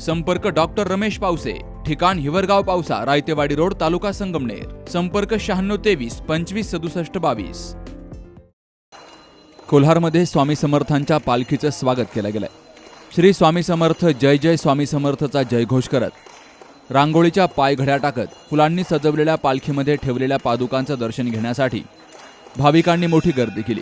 संपर्क डॉक्टर रमेश पावसे ठिकाण हिवरगाव पावसा रायतेवाडी रोड तालुका संगमनेर. संपर्क शहाण्णव तेवीस पंचवीस सदुसष्ट बावीस. कोल्हारमध्ये स्वामी समर्थांच्या पालखीचं स्वागत केलं गेलंय. श्री स्वामी समर्थ जय जय स्वामी समर्थचा जयघोष करत रांगोळीच्या पायघड्या टाकत फुलांनी सजवलेल्या पालखीमध्ये ठेवलेल्या पादुकांचं दर्शन घेण्यासाठी भाविकांनी मोठी गर्दी केली.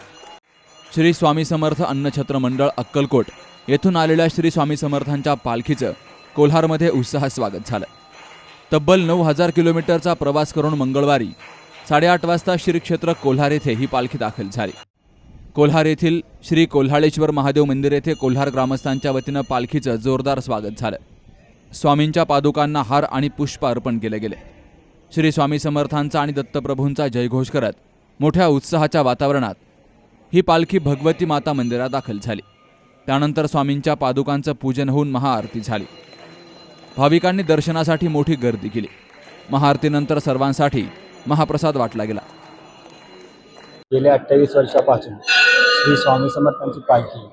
श्री स्वामी समर्थ अन्नछत्र मंडळ अक्कलकोट येथून आलेल्या श्री स्वामी समर्थांच्या पालखीचं कोल्हारमध्ये उत्साहात स्वागत झालं. तब्बल नऊ हजार किलोमीटरचा प्रवास करून मंगळवारी साडेआठ वाजता श्री क्षेत्र कोल्हार येथे ही पालखी दाखल झाली. कोल्हार येथील श्री कोल्हाळेश्वर महादेव मंदिर येथे कोल्हार ग्रामस्थांच्या वतीनं पालखीचं जोरदार स्वागत झालं. स्वामींच्या पादुकांना हार आणि पुष्प अर्पण केले गेले. श्री स्वामी समर्थांचा आणि दत्तप्रभूंचा जयघोष करत मोठ्या उत्साहाच्या वातावरणात ही पालखी भगवती माता मंदिरात दाखल झाली. त्यानंतर स्वामींच्या पादुकांचं पूजन होऊन महाआरती झाली. भाविकांनी दर्शनासाठी मोठी गर्दी केली. महाआरतीनंतर सर्वांसाठी महाप्रसाद वाटला गेला. गेल्या अठ्ठावीस वर्षापासून श्री स्वामी समर्थांची पालखी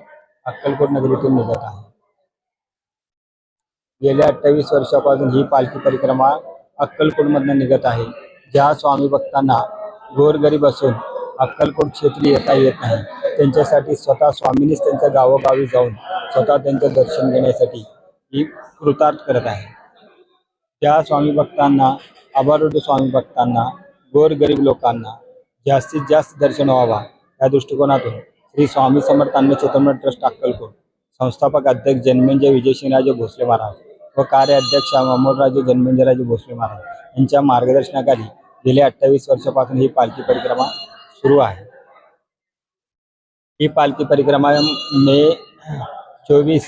अक्कलकोट नगरीतून निघत आहे. गेल्या अठ्ठावीस वर्षापासून ही पालखी परिक्रमा अक्कलकोटमधनं निघत आहे. ज्या स्वामी भक्तांना गोरगरीब असून अक्कलकोट क्षेत्री येता येत नाही. त्यांच्यासाठी स्वतः स्वामींनीच त्यांच्या गावोगावी जाऊन स्वतः त्यांचं दर्शन घेण्यासाठी ही कृतार्थ करत आहे. त्या स्वामी भक्तांना आभारूढ स्वामी भक्तांना गोरगरीब लोकांना जास्तीत जास्त दर्शन व्हावा या दृष्टिकोनातून श्री स्वामी समर्थ अन्न चित्रमण ट्रस्ट अक्कलकोट संस्थापक अध्यक्ष जन्मेंजय विजयसिंहराजे भोसले महाराज व कार्याध्यक्ष अमोलराजे जन्मेंजयराजे भोसले महाराज यांच्या मार्गदर्शनाखाली गेल्या अठ्ठावीस वर्षापासून ही पालखी परिक्रमा आहे ही। पालखी परिक्रमा मे चोवीस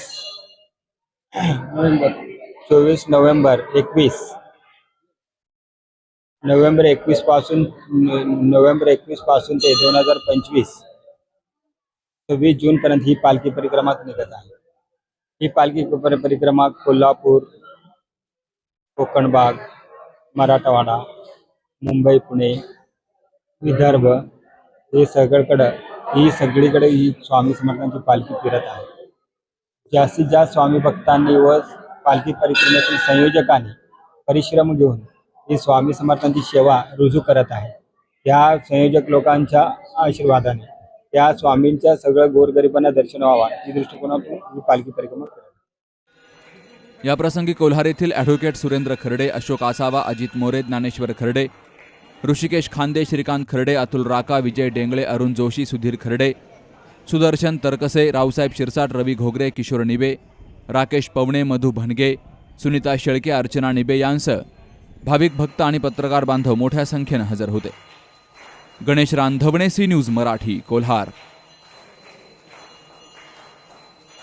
नोव्हेंबर चोवीस नोव्हेंबर एकवीस नोव्हेंबर एकवीस पासून नोव्हेंबर एकवीस पासून दोन हज़ार पंचवीस, सव्वीस जून पर्यंत ही पालखी परिक्रमात निघत ही पालखी पर- परिक्रमा कोल्हापूर कोकण भाग मराठवाडा, मुंबई, पुणे, विदर्भ हे सगळीकडं ही सगळीकडे ही स्वामी समर्थांची पालखी फिरत आहे. जास्तीत जास्त स्वामी भक्तांनी व पालखी परिक्रमेतील संयोजकांनी परिश्रम घेऊन ही स्वामी समर्थांची सेवा रुजू करत आहे. त्या संयोजक लोकांच्या आशीर्वादाने त्या स्वामींच्या सगळं गोरगरिबांना दर्शन व्हावा या दृष्टिकोनातून ही पालखी परिक्रमा करत याप्रसंगी कोल्हार येथील ॲडव्होकेट सुरेंद्र खर्डे अशोक आसावा अजित मोरे ज्ञानेश्वर खर्डे ऋषिकेश खांदे श्रीकांत खर्डे अतुल राका विजय डेंगळे अरुण जोशी सुधीर खर्डे सुदर्शन तरकसे रावसाहेब शिरसाट रवी घोगरे किशोर निबे राकेश पवणे मधु भणगे सुनीता शेळके अर्चना निबे यांसह भाविक भक्त आणि पत्रकार बांधव मोठ्या संख्येनं हजर होते. Ganesh Randhavane C news Marathi Kolhar.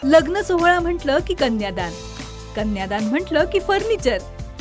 लग्न सोहळा म्हटलं की कन्यादान. कन्यादान म्हटलं की फर्निचर.